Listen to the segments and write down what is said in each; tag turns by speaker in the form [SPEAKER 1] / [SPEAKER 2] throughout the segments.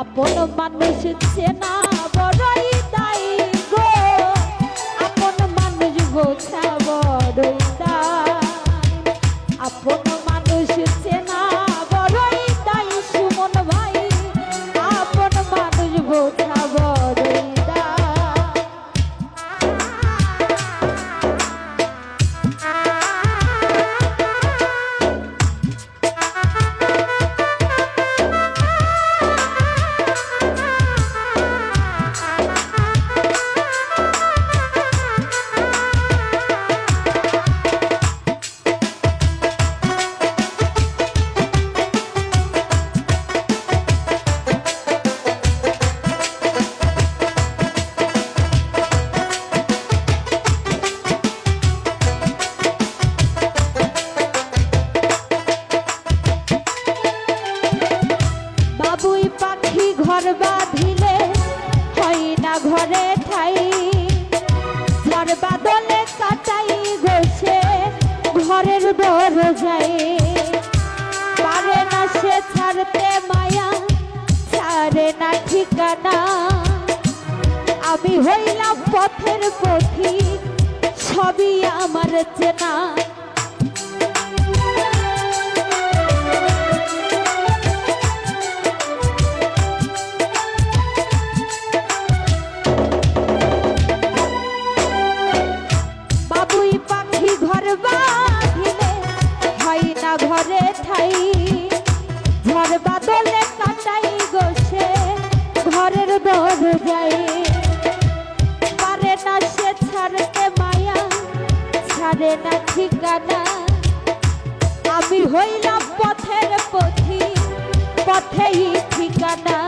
[SPEAKER 1] আপন মানুষ চেনা বড়ই তাই গো। আপন মানুষ বোঝা বড়ই তাই। আপন পাখি ঘর বাঁধিলে হয় না ঘরে ঠাই। ঝড় বাদলে কাটাই গোছে ঘরের দরজায়। পারে না সে ছাড়তে মায়া, ছাড়ে না ঠিকানা। আমি হইলাম পথের পথিক, সবই আমার চেনা। ঘরের দরজায় পারে না সে ছাড়তে মায়া, ছাড়ে না ঠিকানা। আমি হইলাম পথের পথি, পথেই ঠিকানা।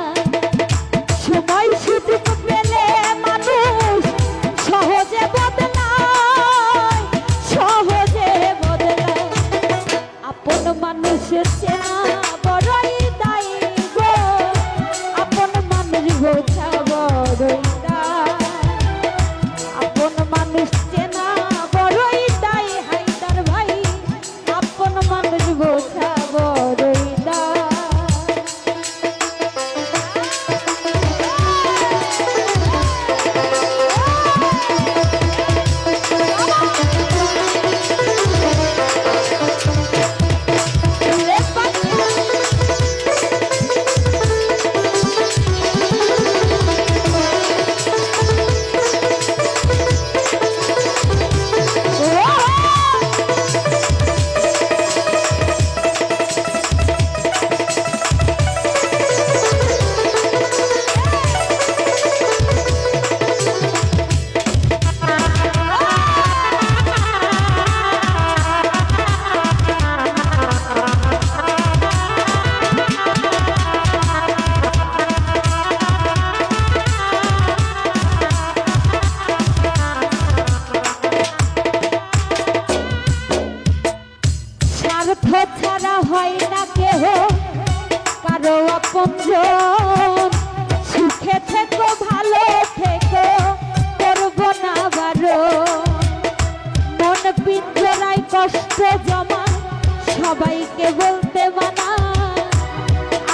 [SPEAKER 1] কষ্ট জমা, সবাইকে বলতে মানা।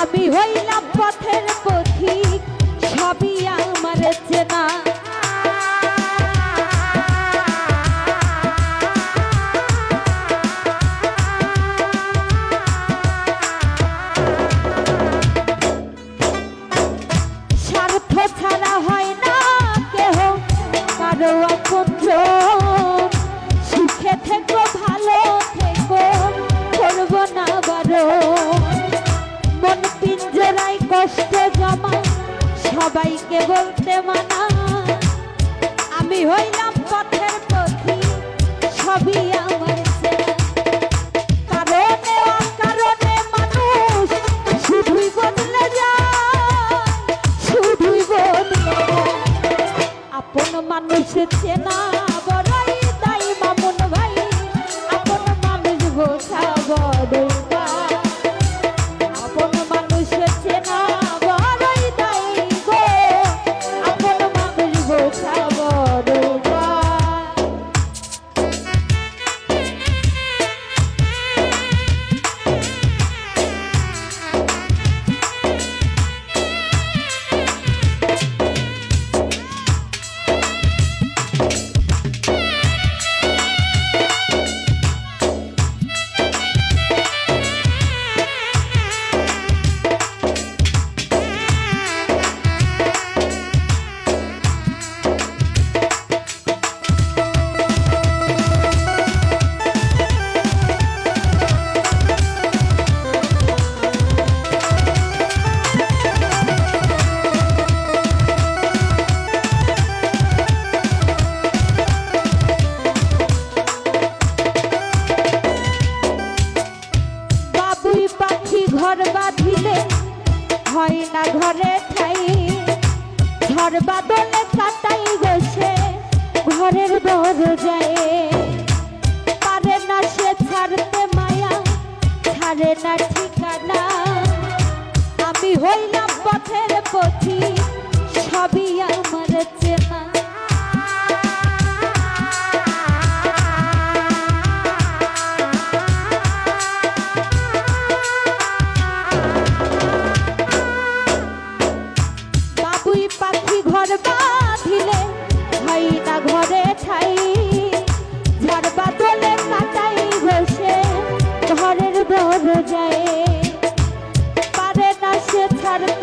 [SPEAKER 1] আমি হইলাম পথের পথিক সবই আমার চেনা। ছাড়া হয় না কেহ, কারও আপনজন জমা সবাইকে বলতে মানা। আমি হইলাম পথের পথি, সবই আমার চেনা কারণে মানুষ শুধুই বদলে যায়, শুধুই বদলে আপন মানুষ চেনা ঝড় বাদলে কাটাই গেছে, ঘরের দরজায়। পারে না সে ছাড়তে মায়া, ছাড়ে না ঠিকানা। আমি হইলাম পথের পথি, সবই আমার না ঘরে ঠাই। ঝড় বাদলে কাটাই বসে ঘরের পারে না সে ছাড়তে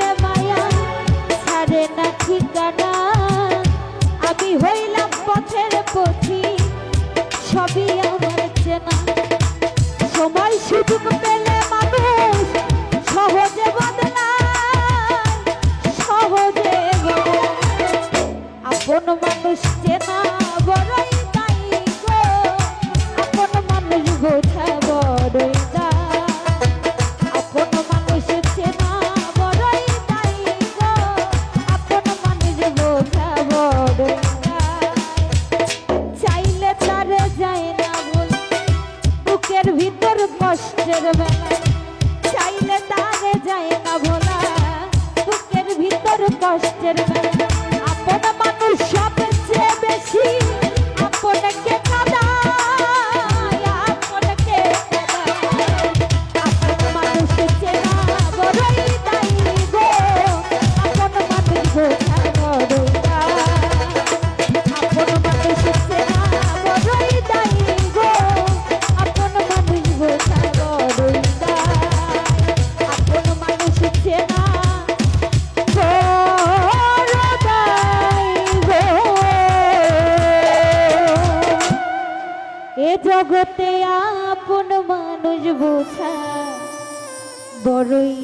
[SPEAKER 1] কষ্টের বেলা। চাইলে তারে যায় না ভোলা বুকের ভিতর কষ্টের বেলা। আপন মানুষ সবচেয়ে বেশি আপনকে জগতে আপন মানুষ বোঝা বড়ই